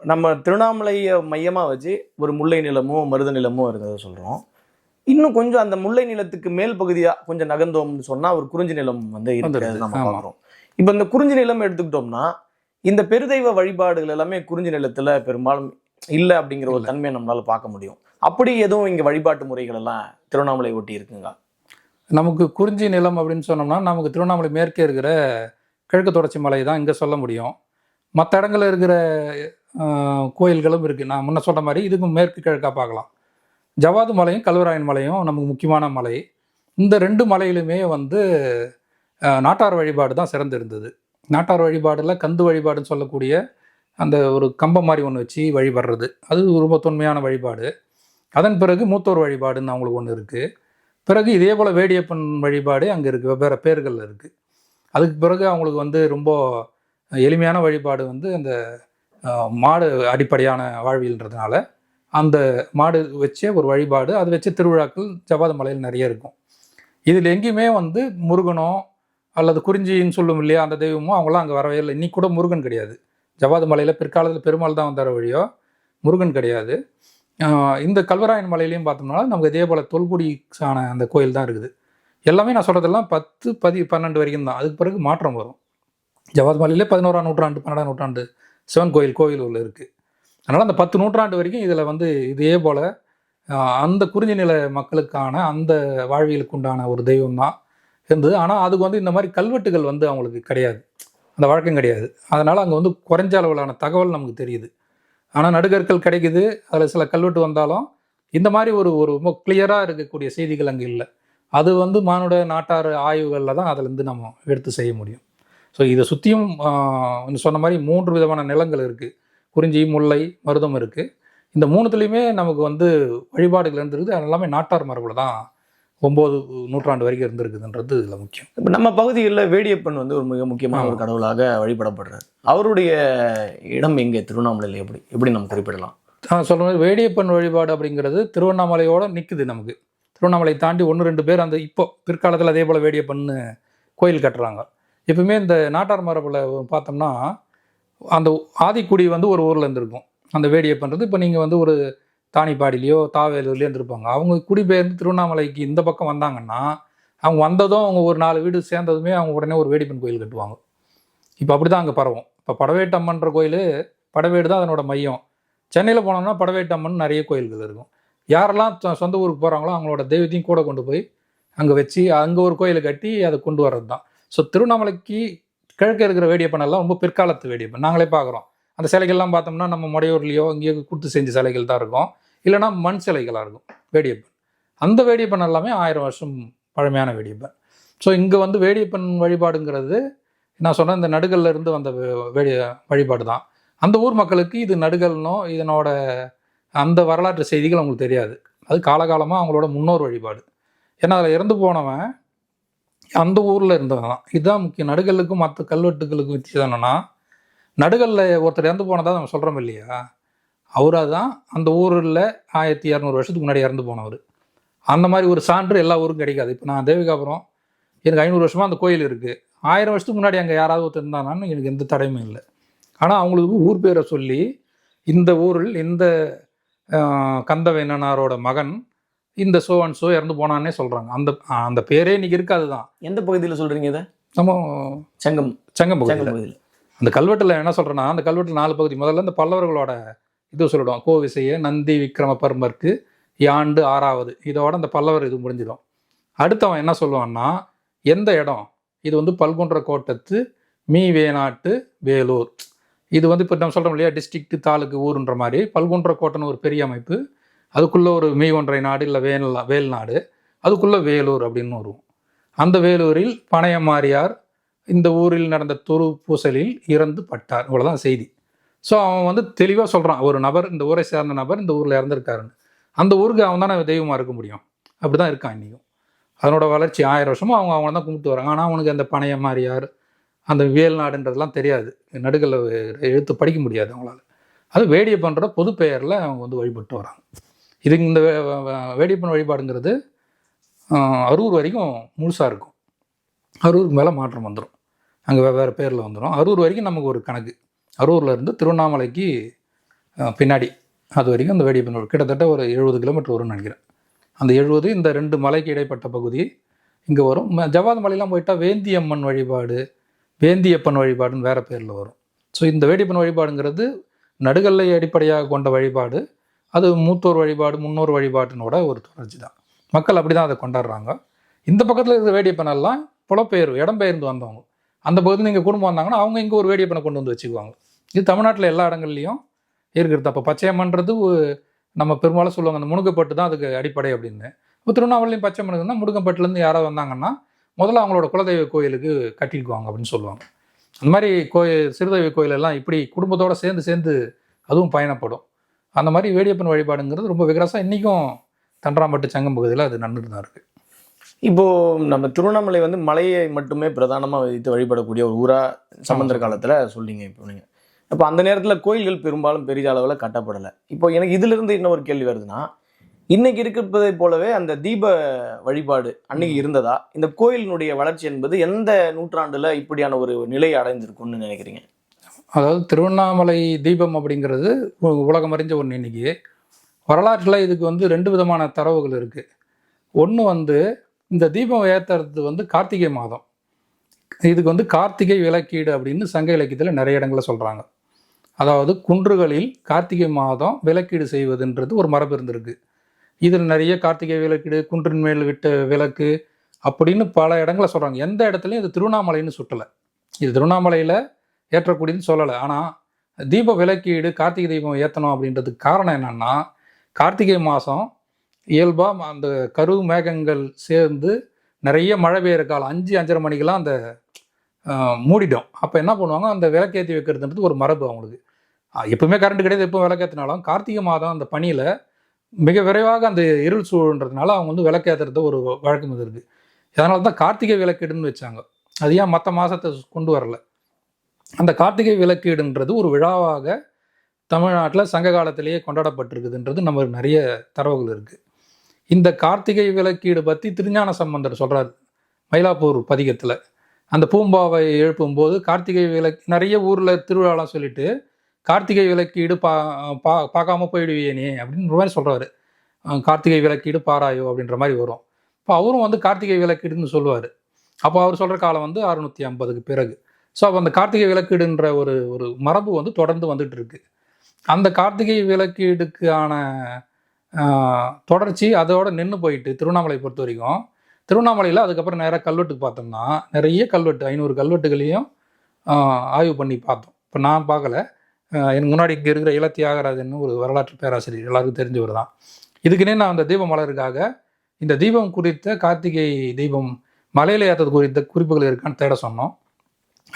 நம்ம திருவண்ணாமலையை மையமாக வச்சு ஒரு முல்லை நிலமோ மருத நிலமோ இருக்கிறத சொல்கிறோம் இன்னும் கொஞ்சம் அந்த முல்லை நிலத்துக்கு மேல் பகுதியாக கொஞ்சம் நகர்ந்தோம்னு சொன்னால் ஒரு குறிஞ்சி நிலம் வந்து இருக்கிறது. நம்ம. பார்க்குறோம் இப்போ இந்த குறிஞ்சி நிலம் எடுத்துக்கிட்டோம்னா இந்த பெருதெய்வ வழிபாடுகள் எல்லாமே குறிஞ்சி நிலத்தில் பெரும்பாலும் இல்லை அப்படிங்கிற ஒரு. தன்மையை நம்மளால பார்க்க முடியும் அப்படி எதுவும் இங்கே வழிபாட்டு முறைகள் எல்லாம் திருவண்ணாமலை ஒட்டி இருக்குங்க நமக்கு குறிஞ்சி நிலம் அப்படின்னு சொன்னோம்னா நமக்கு திருவண்ணாமலை மேற்கே இருக்கிற கிழக்கு தொடர்ச்சி மலை தான் இங்கே சொல்ல முடியும் மற்ற இடங்களில் இருக்கிற கோயில்களும் இருக்குது நான் முன்ன சொன்ன மாதிரி இதுக்கும் மேற்கு கிழக்காக பார்க்கலாம். ஜவாது மலையும் கல்வராயன் மலையும் நமக்கு முக்கியமான மலை. இந்த ரெண்டு மலையிலுமே வந்து நாட்டார் வழிபாடு தான் சிறந்து இருந்தது நாட்டார் வழிபாடில் கந்து வழிபாடுன்னு சொல்லக்கூடிய அந்த ஒரு கம்பம் மாதிரி ஒன்று வச்சு வழிபடுறது. அது ரொம்ப தொன்மையான வழிபாடு. அதன் பிறகு மூத்தோர் வழிபாடுன்னு அவங்களுக்கு ஒன்று இருக்குது பிறகு இதே போல் வேடியப்பன் வழிபாடு அங்கே இருக்குது வெவ்வேறு பேர்களில் இருக்குது அதுக்கு பிறகு அவங்களுக்கு வந்து ரொம்ப எளிமையான வழிபாடு வந்து அந்த மாடு அடிப்படையான வாழ்வியல்ன்றதுனால அந்த மாடு வச்சே ஒரு வழிபாடு அது வச்சு திருவிழாக்கள் ஜபாத மலையில் நிறைய இருக்கும். இதில் எங்கேயுமே வந்து முருகனோ அல்லது குறிஞ்சின்னு சொல்லும் இல்லையா அந்த தெய்வமோ அவங்களாம் அங்கே வரவே இல்லை. இன்னைக்கு கூட முருகன் கிடையாது. ஜபாத மலையில் பிற்காலத்தில் பெருமாள் தான் வந்தார வழியோ முருகன் கிடையாது. இந்த கல்வராயன் மலையிலையும் பார்த்தோம்னா நமக்கு இதே போல் தொல்குடிக்கான அந்த கோயில் தான் இருக்குது. எல்லாமே நான் சொல்கிறதெல்லாம் பத்து பதி பன்னெண்டு வரைக்கும் தான். அதுக்கு பிறகு மாற்றம் வரும். ஜவாத் மலையிலே பதினோராம் நூற்றாண்டு பன்னெண்டாம் நூற்றாண்டு சிவன் கோயில் கோயிலூரில் உள்ள இருக்குது அதனால் அந்த பத்து நூற்றாண்டு வரைக்கும் இதில் வந்து இதே போல் அந்த குறிஞ்சி நில மக்களுக்கான அந்த வாழ்வியலுக்கு உண்டான ஒரு தெய்வம் தான் இருந்தது. ஆனால் அதுக்கு வந்து இந்த மாதிரி கல்வெட்டுகள் வந்து அவங்களுக்கு கிடையாது. அந்த வழக்கம் கிடையாது. அதனால் அங்கே வந்து குறைஞ்ச அளவிலான தகவல் நமக்கு தெரியுது. ஆனால் நடுகற்கள் கிடைக்குது. அதில் சில கல்வெட்டு வந்தாலும் இந்த மாதிரி ஒரு ஒரு ரொம்ப கிளியராக இருக்கக்கூடிய செய்திகள் அங்கே இல்லை. அது வந்து மானுட நாட்டார் ஆய்வுகளில் தான் அதுலேருந்து நம்ம எடுத்து செய்ய முடியும். ஸோ இதை சுற்றியும் சொன்ன மாதிரி மூன்று விதமான நிலங்கள் இருக்குது குறிஞ்சி முல்லை மருதம் இருக்குது இந்த மூணுத்துலேயுமே நமக்கு வந்து வழிபாடுகள் இருந்திருக்குது. அது எல்லாமே நாட்டார் மரபில் தான் ஒம்பது நூற்றாண்டு வரைக்கும் இருந்திருக்குதுன்றது இதில் முக்கியம். இப்போ நம்ம பகுதியில் வேடியப்பன் வந்து ஒரு மிக முக்கியமான ஒரு. கடவுளாக வழிபடப்படுறார். அவருடைய இடம் எங்கே? திருவண்ணாமலையில் எப்படி? எப்படி நம்ம குறிப்பிடலாம்? நான் சொல்ற மாதிரி வேடியப்பன் வழிபாடு அப்படிங்கிறது திருவண்ணாமலையோட நிற்குது நமக்கு. திருவண்ணாமலை தாண்டி ஒன்று ரெண்டு பேர் அந்த இப்போ பிற்காலத்தில் அதே போல் வேடியப்பன்னு கோயில் கட்டுறாங்க. எப்பவுமே இந்த நாட்டார் மரபில் பார்த்தோம்னா அந்த ஆதிக்குடி வந்து ஒரு ஊரில் இருந்திருக்கும். அந்த வேடியப்பன்றது இப்போ நீங்கள் வந்து ஒரு தானிப்பாடிலேயோ தாவேலூர்லேயோ இருந்திருப்பாங்க. அவங்க குடிபெயர்ந்து திருவண்ணாமலைக்கு இந்த பக்கம் வந்தாங்கன்னா அவங்க வந்ததும் அவங்க ஒரு நாலு வீடு சேர்ந்ததுமே அவங்க உடனே ஒரு வேடிப்பன் கோயில் கட்டுவாங்க. இப்போ அப்படி தான் அங்கே பரவும். இப்போ படவேட்டம்மன்ற கோயில் படவேடு தான் அதனோட மையம். சென்னையில் போனோம்னா படவேட்டம்மன் நிறைய கோயில்கள் இருக்கும். யாரெல்லாம் சொந்த ஊருக்கு போகிறாங்களோ அவங்களோட தெய்வத்தையும் கூட கொண்டு போய் அங்கே வச்சு அங்கே ஒரு கோயிலை கட்டி அதை கொண்டு வர்றது தான் ஸோ திருவண்ணாமலைக்கு கிழக்கு இருக்கிற வேடியப்பனெல்லாம் ரொம்ப பிற்காலத்து வேடியப்பன் நாங்களே பார்க்குறோம். அந்த சிலைகள்லாம் பார்த்தோம்னா நம்ம முடையூர்லேயோ இங்கேயோ கொடுத்து செஞ்ச சிலைகள் தான் இருக்கும். இல்லைன்னா மண் சிலைகளாக இருக்கும். வேடியப்பன் அந்த வேடியப்பன் எல்லாமே ஆயிரம் வருஷம் பழமையான வேடியப்பன் ஸோ இங்கே வந்து வேடியப்பன் வழிபாடுங்கிறது நான் சொன்ன இந்த நடுகல்ல இருந்து வந்த வேடி வழிபாடு தான். அந்த ஊர் மக்களுக்கு இது நடுகல்னோ இதனோட அந்த வரலாற்று செய்திகள் அவங்களுக்கு தெரியாது. அது காலகாலமாக அவங்களோட முன்னோர் வழிபாடு. ஏன்னா அதில் இறந்து போனவன் அந்த ஊரில் இருந்தவன் தான் இதுதான் முக்கியம். நடுகல்லுக்கும் மற்ற கல்வெட்டுகளுக்கும் வித்தியாசம் என்னென்னா நடுகல்ல ஒருத்தர் இறந்து போனதாக நம்ம சொல்கிறோம் இல்லையா? அவராக தான் அந்த ஊரில் ஆயிரத்தி இரநூறு வருஷத்துக்கு முன்னாடி இறந்து போனவர். அந்த மாதிரி ஒரு சான்று எல்லா ஊருக்கும் கிடைக்காது. இப்போ நான் தேவிகாபுரம் எனக்கு ஐநூறு வருஷமாக அந்த கோயில் இருக்குது ஆயிரம் வருஷத்துக்கு முன்னாடி அங்கே யாராவது ஒருத்தர் இருந்தானான்னு எனக்கு எந்த தடையுமே இல்லை. ஆனால் அவங்களுக்கு ஊர் பேரை சொல்லி இந்த ஊரில் இந்த ஆஹ், கந்தவேணனாரோட மகன் இந்த சோ அண்ட் சோ இறந்து போனான்னே சொல்கிறாங்க அந்த அந்த பேரே இன்னைக்கு இருக்காது தான் எந்த பகுதியில் சொல்றீங்க இதை? நம்ம செங்கம். செங்கம் பகுதியில். அந்த கல்வெட்டில் என்ன சொல்கிறேன்னா அந்த கல்வெட்டில் நாலு பகுதி. முதல்ல இந்த பல்லவர்களோட இது சொல்லிடுவோம் கோவிசைய நந்தி விக்ரம பர்மருக்கு யாண்டு ஆறாவது. இதோட அந்த பல்லவர் இது முடிஞ்சிடும். அடுத்தவன் என்ன சொல்லுவான்னா எந்த இடம்? இது வந்து பல்குன்ற கோட்டத்து மீ வேணாட்டு வேலூர். இது வந்து இப்போ நம்ம சொல்கிறோம் இல்லையா டிஸ்ட்ரிக்ட் தாலுக்கு ஊருன்ற மாதிரி. பல்குன்ற கோட்டைன்னு ஒரு பெரிய அமைப்பு. அதுக்குள்ளே ஒரு மீ நாடு இல்லை வேல் வேல் நாடு. அதுக்குள்ளே வேலூர் அப்படின்னு வரும் அந்த வேலூரில் பனையமாரியார் இந்த ஊரில் நடந்த துரு பூசலில் இறந்து பட்டார். இவ்வளோதான் செய்தி. ஸோ அவன் வந்து தெளிவாக சொல்கிறான் ஒரு நபர் இந்த ஊரை சேர்ந்த நபர் இந்த ஊரில் இறந்துருக்காருன்னு. அந்த ஊருக்கு அவன் தானே தெய்வமாக இருக்க முடியும். அப்படி தான் இருக்கான் இன்றைக்கும் அதனோட வளர்ச்சி ஆயிரம் வருஷமும் அவங்க அவங்க தான் கும்பிட்டு வராங்க. ஆனால் அவனுக்கு அந்த பனையமாரியார் அந்த வேல் நாடுன்றதெல்லாம் தெரியாது. நடுகளில் எழுத்து படிக்க முடியாது அவங்களால. அது வேடியப்பன்ற பொது பெயரில் அவங்க வந்து வழிபட்டு வராங்க. இது இந்த வே- வழிபாடுங்கிறது அரூர் வரைக்கும் முழுசாக இருக்கும். அரூருக்கு மேலே மாற்றம் வந்துடும் அங்கே வெவ்வேறு பேரில் வந்துடும் அரூர் வரைக்கும் நமக்கு ஒரு கணக்கு. அரூரில் இருந்து திருவண்ணாமலைக்கு பின்னாடி. அது வரைக்கும் அந்த வேடிப்பன் கிட்டத்தட்ட ஒரு எழுபது கிலோமீட்டர் வரும்னு நினைக்கிறேன். அந்த எழுபது இந்த ரெண்டு மலைக்கு இடைப்பட்ட பகுதி இங்கே வரும். ம- மலையெல்லாம் போயிட்டால் வேந்தியம்மன் வழிபாடு வேந்தியப்பன் வழிபாடுன்னு வேறு பேரில் வரும். ஸோ இந்த வேடிப்பன் வழிபாடுங்கிறது நடுகல்லை அடிப்படையாக கொண்ட வழிபாடு. அது மூத்தோர் வழிபாடு முன்னோர் வழிபாட்டினோட ஒரு தொடர்ச்சி தான். மக்கள் அப்படி தான் அதை கொண்டாடுறாங்க. இந்த பக்கத்தில் இருக்கிற வேடியப்பனெல்லாம் புலப்பெயர்வு இடம்பெயர்ந்து வந்தவங்க. அந்த பகுதியில் நீங்கள் குடும்பம் வந்தாங்கன்னா அவங்க இங்கே ஒரு வேடியப்பனை கொண்டு வந்து வச்சுக்குவாங்க. இது தமிழ்நாட்டில் எல்லா இடங்கள்லையும் இருக்கிறது அப்போ பச்சையம்மன்றது நம்ம பெரும்பாலும் சொல்லுவாங்க அந்த முணுக்கப்பட்டு தான் அதுக்கு அடிப்படை அப்படின்னு. இப்போ திருவண்ணாமலையும் பச்சையம்மன் முடுக்கப்பட்டுலேருந்து யாராவது வந்தாங்கன்னா முதல்ல அவங்களோட குலதெய்வ கோயிலுக்கு கட்டிக்குவாங்க அப்படின்னு சொல்லுவாங்க. அந்த மாதிரி கோயில் சிறுதெய்வ கோயிலெல்லாம் இப்படி குடும்பத்தோடு சேர்ந்து சேர்ந்து அதுவும் பயணப்படும். அந்த மாதிரி வேடியப்பன் வழிபாடுங்கிறது ரொம்ப விகரசம் இன்றைக்கும் தண்டராம்பட்டு சங்கம் பகுதியில் அது நடந்துட்டு தான் இருக்குது இப்போ நம்ம திருவண்ணாமலை வந்து மலையை மட்டுமே பிரதானமா வைத்து வழிபடக்கூடிய ஒரு ஊரா சம்பந்தர் காலத்துல சொல்லிங்க இப்போ நீங்க. அப்போ அந்த நேரத்துல கோயில்கள் பெரும்பாலும் பெரிய அளவுல கட்டப்படலை. இப்போ எனக்கு இதுல இருந்து என்ன ஒரு கேள்வி வருதுன்னா இன்னைக்கு இருக்கிறதை போலவே அந்த தீப வழிபாடு அன்னைக்கு இருந்ததா? இந்த கோயிலினுடைய வளர்ச்சி என்பது எந்த நூற்றாண்டுல இப்படியான ஒரு நிலையை அடைந்திருக்கும்னு நினைக்கிறீங்க? அதாவது திருவண்ணாமலை தீபம் அப்படிங்கிறது உ- உலகம் அறிஞ்ச ஒன்று இன்னைக்கு. வரலாற்றில் இதுக்கு வந்து ரெண்டு விதமான தரவுகள் இருக்குது ஒன்று வந்து இந்த தீபம் ஏற்றுறது வந்து கார்த்திகை மாதம். இதுக்கு வந்து கார்த்திகை விளக்கீடு அப்படின்னு சங்க இலக்கியத்தில் நிறைய இடங்களில் சொல்கிறாங்க அதாவது குன்றுகளில் கார்த்திகை மாதம் விளக்கீடு செய்வதுன்றது ஒரு மரபு இருந்திருக்கு இதில் நிறைய கார்த்திகை விளக்கீடு குன்றின் மேல் விட்ட விளக்கு அப்படின்னு பல இடங்களை சொல்கிறாங்க எந்த இடத்துலையும் இது திருவண்ணாமலைன்னு சுட்டலை. இது திருவண்ணாமலையில் ஏற்றக்கூடியதுன்னு சொல்லலை. ஆனால் தீப விளக்கீடு கார்த்திகை தீபம் ஏற்றணும் அப்படின்றதுக்கு காரணம் என்னன்னா கார்த்திகை மாதம் இயல்பாக அந்த கரு மேகங்கள் சேர்ந்து நிறைய மழை பெய்யுற காலம் அஞ்சு அஞ்சரை மணிக்கெல்லாம் அந்த மூடிடும். அப்போ என்ன பண்ணுவாங்க? அந்த விளக்கேற்றி வைக்கிறதுன்றது ஒரு மரபு அவங்களுக்கு. எப்பவுமே கரண்ட் கிடையாது எப்போ விளக்கேற்றினாலும் கார்த்திகை மாதம் அந்த பனியில் மிக விரைவாக அந்த இருள் சூழன்றதுனால அவங்க வந்து விளக்கேற்றுறது ஒரு வழக்கம் இது இருக்குது அதனால தான் கார்த்திகை விளக்கீடுன்னு வச்சாங்க. அது ஏன் மற்ற மாதத்தை கொண்டு வரலை? அந்த கார்த்திகை விளக்கீடுன்றது ஒரு விழாவாக தமிழ்நாட்டில் சங்க காலத்திலேயே கொண்டாடப்பட்டிருக்குதுன்றது நம்ம நிறைய தரவுகள் இருக்குது இந்த கார்த்திகை விளக்கீடு பற்றி திருஞான சம்பந்தர் சொல்கிறார் மயிலாப்பூர் பதிகத்தில். அந்த பூம்பாவை எழுப்பும்போது கார்த்திகை விளக்கு நிறைய ஊரில் திருவிழாலாம் சொல்லிட்டு கார்த்திகை விளக்கீடு பா பா பார்க்காம போயிடுவியே நீ அப்படின்ற மாதிரி சொல்கிறாரு கார்த்திகை விளக்கீடு பாராயோ அப்படின்ற மாதிரி வரும். இப்போ அவரும் வந்து கார்த்திகை விளக்கீடுன்னு சொல்லுவார். அப்போ அவர் சொல்கிற காலம் வந்து அறுநூற்றி ஐம்பதுக்கு பிறகு. ஸோ அப்போ அந்த கார்த்திகை விளக்கீடுன்ற ஒரு ஒரு மரபு வந்து தொடர்ந்து வந்துட்டு இருக்கு அந்த கார்த்திகை விளக்கீடுக்கான தொடர்ச்சி அதோட நின்று போயிட்டு திருவண்ணாமலை பொறுத்த வரைக்கும். திருவண்ணாமலையில் அதுக்கப்புறம் நேராக கல்வெட்டுக்கு பார்த்தோம்னா நிறைய கல்வெட்டு ஐநூறு கல்வெட்டுகளையும் ஆய்வு பண்ணி பார்த்தோம். இப்போ நான் பார்க்கல. எனக்கு முன்னாடி இங்கே இருக்கிற இள தியாகராஜன் ஒரு வரலாற்று பேராசிரியர் எல்லாருக்கும் தெரிஞ்சவர் தான். இதுக்குன்னே நான் அந்த தீப மலருக்காக இந்த தீபம் குறித்த கார்த்திகை தீபம் மலையில ஏற்றது குறித்த குறிப்புகள் இருக்கான்னு தேட சொன்னோம்.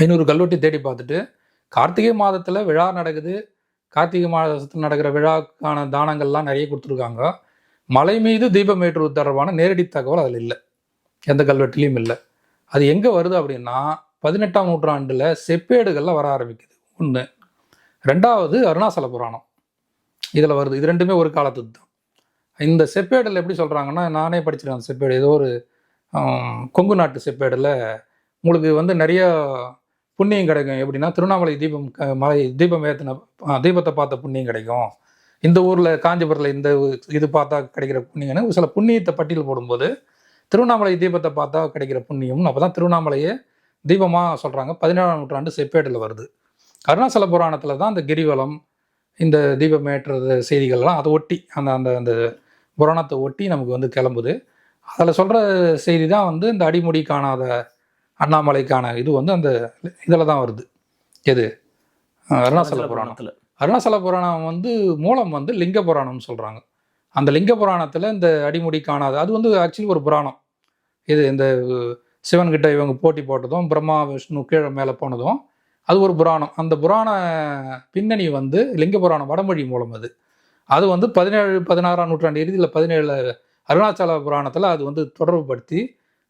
ஐநூறு கல்வெட்டி தேடி பார்த்துட்டு கார்த்திகை மாதத்தில் விழா நடக்குது. கார்த்திகை மாதத்தில் நடக்கிற விழாக்கான தானங்கள்லாம் நிறைய கொடுத்துருக்காங்க. மலை மீது தீபம் ஏற்றுவது தொடர்பான நேரடி தகவல் அதில் இல்லை. எந்த கல்வெட்டுலேயும் இல்லை. அது எங்கே வருது அப்படின்னா பதினெட்டாம் நூற்றாண்டில் செப்பேடுகளில் வர ஆரம்பிக்குது. ஒன்று ரெண்டாவது அருணாசல புராணம். இதில் வருது. இது ரெண்டுமே ஒரு காலத்துக்கு தான். இந்த செப்பேடில் எப்படி சொல்கிறாங்கன்னா நானே படிச்சிருக்கேன் செப்பேடு. ஏதோ ஒரு கொங்கு நாட்டு செப்பேடில் உங்களுக்கு வந்து நிறைய புண்ணியம் கிடைக்கும். எப்படின்னா திருவண்ணாமலை தீபம் மலை தீபம் ஏற்றின தீபத்தை பார்த்த புண்ணியம் கிடைக்கும். இந்த ஊரில் காஞ்சிபுரத்தில் இந்த இது பார்த்தா கிடைக்கிற புண்ணியம்னு சில புண்ணியத்தை பட்டியல் போடும்போது திருவண்ணாமலை தீபத்தை பார்த்தா கிடைக்கிற புண்ணியம்னு அப்போ தான் திருவண்ணாமலையே தீபமாக சொல்கிறாங்க பதினேழாம் நூற்றாண்டு செப்பேட்டில் வருது. அருணாசல புராணத்தில் தான் அந்த கிரிவலம் இந்த தீபம் ஏற்றுறது செய்திகள்லாம் அதை ஒட்டி அந்த அந்த அந்த புராணத்தை ஒட்டி நமக்கு வந்து கிளம்புது. அதில் சொல்கிற செய்தி தான் வந்து இந்த அடிமுடி காணாத அண்ணாமலைக்கான இது வந்து அந்த இதில் தான் வருது. எது? அருணாசல புராணம். புராணத்துல. அருணாசல புராணம் வந்து மூலம் வந்து லிங்க புராணம்னு சொல்கிறாங்க அந்த லிங்க புராணத்தில் இந்த அடிமுடி காணாத அது வந்து ஆக்சுவலி ஒரு புராணம். இது இந்த சிவன்கிட்ட இவங்க போட்டி போட்டதும் பிரம்மா விஷ்ணு கீழே மேலே போனதும் அது ஒரு புராணம். அந்த புராண பின்னணி வந்து லிங்க புராணம் வடமொழி மூலம் அது. அது வந்து பதினேழு பதினாறாம் நூற்றாண்டு இறுதியில் பதினேழு அருணாச்சல புராணத்தில் அது வந்து தொடர்புபடுத்தி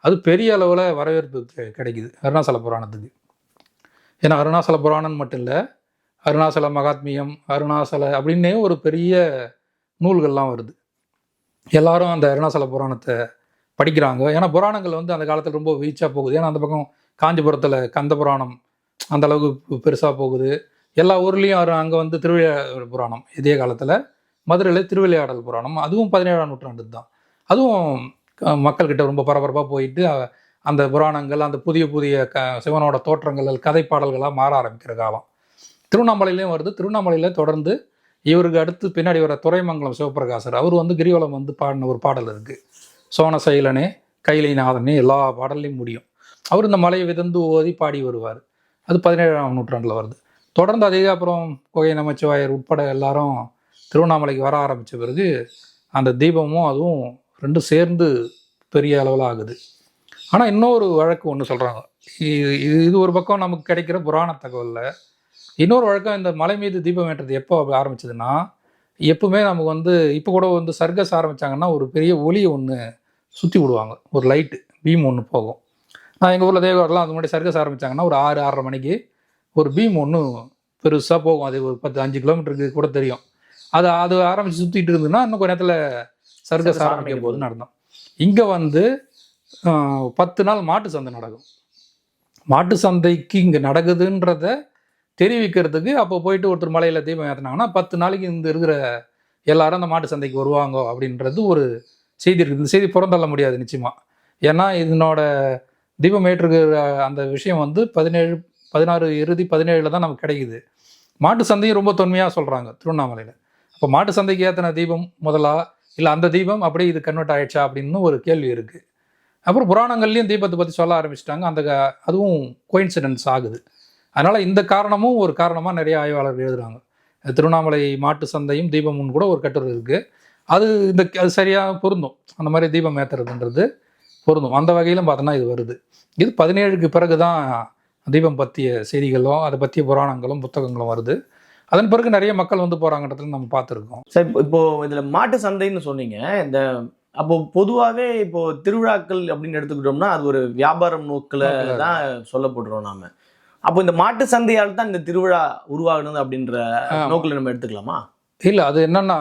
அது பெரிய அளவில் வரவேற்பு கிடைக்குது. அருணாசல புராணத்துக்கு. ஏன்னா அருணாசல புராணம் மட்டும் இல்லை அருணாசல மகாத்மியம் அருணாசல அப்படின்னே ஒரு பெரிய நூல்கள்லாம் வருது. எல்லாரும் அந்த அருணாசல புராணத்தை படிக்கிறாங்க. ஏன்னா புராணங்கள் வந்து அந்த காலத்தில் ரொம்ப வீச்சாக போகுது. ஏன்னா அந்த பக்கம் காஞ்சிபுரத்தில் கந்த புராணம் அந்த அளவுக்கு பெருசாக போகுது. எல்லா ஊர்லேயும் அங்கே வந்து திருவிழா புராணம். இதே காலத்தில் மதுரையில் திருவிளையாடல் புராணம். அதுவும் பதினேழாம் நூற்றாண்டு தான். அதுவும் மக்கள்கிட்ட ரொம்ப பரபரப்பாக போயிட்டு அந்த புராணங்கள் அந்த புதிய புதிய க சிவனோட தோற்றங்கள் கதை பாடல்களாக மாற ஆரம்பிக்கிற காலம் திருவண்ணாமலையிலையும் வருது. திருவண்ணாமலையில் தொடர்ந்து இவருக்கு அடுத்து பின்னாடி வர துறைமங்கலம் சிவபிரகாசர் அவர் வந்து கிரிவலம் வந்து பாடின ஒரு பாடல் இருக்குது சோன சைலனே கைலை நாதனே எல்லா பாடல்லையும் முடியும். அவர் இந்த மலையை விதந்து ஓதி பாடி வருவார். அது பதினேழாம் நூற்றாண்டில் வருது. தொடர்ந்து அதே அப்புறம் கோகை நமச்சிவாயர் உட்பட எல்லாரும் திருவண்ணாமலைக்கு வர ஆரம்பித்த பிறகு அந்த தீபமும் அதுவும் ரெண்டும் சேர்ந்து பெரிய அளவில் ஆகுது. ஆனால் இன்னொரு வழக்கு ஒன்று சொல்கிறாங்க இது இது- ஒரு பக்கம் நமக்கு கிடைக்கிற புராண தகவலில். இன்னொரு வழக்கம் இந்த மலை மீது தீபம் ஏற்றது எப்போ ஆரம்பிச்சதுன்னா எப்பவுமே நமக்கு வந்து இப்போ கூட வந்து சர்க்கஸ் ஆரம்பிச்சாங்கன்னா ஒரு பெரிய ஒளி ஒன்று சுற்றி விடுவாங்க. ஒரு லைட்டு பீம் ஒன்று போகும். நான் எங்கள் ஊரில் தேவகோடலாம் அது முன்னாடி சர்க்கஸ் ஆரம்பிச்சாங்கன்னா ஒரு ஆறு ஆறரை மணிக்கு ஒரு பீம் ஒன்று பெருசாக போகும். அது ஒரு பத்து அஞ்சு கிலோமீட்டருக்கு கூட தெரியும். அது அது ஆரம்பித்து சுற்றிட்டு இருந்ததுன்னா இன்னும் கொஞ்ச நேரத்தில் ஆரம்பிக்க ஆரம்பிக்க போது. நடந்தோம் இங்கே வந்து பத்து நாள் மாட்டு சந்தை நடக்கும். மாட்டு சந்தைக்கு இங்கே நடக்குதுன்றத தெரிவிக்கிறதுக்கு அப்போ போயிட்டு ஒருத்தர் மலையில் தீபம் ஏற்றினாங்கன்னா பத்து நாளைக்கு இந்த இருக்கிற எல்லாரும் அந்த மாட்டு சந்தைக்கு வருவாங்க அப்படின்றது ஒரு செய்தி இருக்குது இந்த செய்தி புறந்தள்ள முடியாது நிச்சயமா. ஏன்னா இதனோட தீபம் ஏற்றுகிற அந்த விஷயம் வந்து பதினேழு பதினாறு இறுதி பதினேழில் தான் நமக்கு கிடைக்குது. மாட்டு சந்தையும் ரொம்ப தொன்மையாக சொல்கிறாங்க திருவண்ணாமலையில். அப்போ மாட்டு சந்தைக்கு ஏற்றின தீபம் முதலா இல்லை அந்த தீபம் அப்படியே இது கன்வெர்ட் ஆயிடுச்சா அப்படின்னு ஒரு கேள்வி இருக்குது அப்புறம் புராணங்கள்லையும் தீபத்தை பற்றி சொல்ல ஆரம்பிச்சிட்டாங்க. அந்த க- அதுவும் கோயின்சிடென்ஸ் ஆகுது. அதனால் இந்த காரணமும் ஒரு காரணமாக நிறைய ஆய்வாளர்கள் எழுதுறாங்க. திருவண்ணாமலை மாட்டு சந்தையும் தீபமும் கூட ஒரு கட்டுரை இருக்குது அது இந்த அது சரியாக பொருந்தும். அந்த மாதிரி தீபம் ஏற்றுறதுன்றது பொருந்தும். அந்த வகையிலும் பார்த்தோன்னா இது வருது. இது பதினேழுக்கு பிறகு தான் தீபம் பற்றிய செய்திகளும் அதை பற்றிய புராணங்களும் புத்தகங்களும் வருது. அதன் பிறகு நிறைய மக்கள் வந்து போகிறாங்கன்றதுல நம்ம பார்த்துருக்கோம். சார் இப்போ- இதுல மாட்டு சந்தைன்னு சொன்னீங்க. இந்த அப்போ பொதுவாகவே இப்போ திருவிழாக்கள் அப்படின்னு எடுத்துக்கிட்டோம்னா அது ஒரு வியாபாரம் நோக்கில் தான் சொல்லப்படுறோம் நாம. அப்போ இந்த மாட்டு சந்தையால் தான் இந்த திருவிழா உருவாகுனது அப்படின்ற. நோக்கில் நம்ம எடுத்துக்கலாமா? இல்லை அது என்னன்னா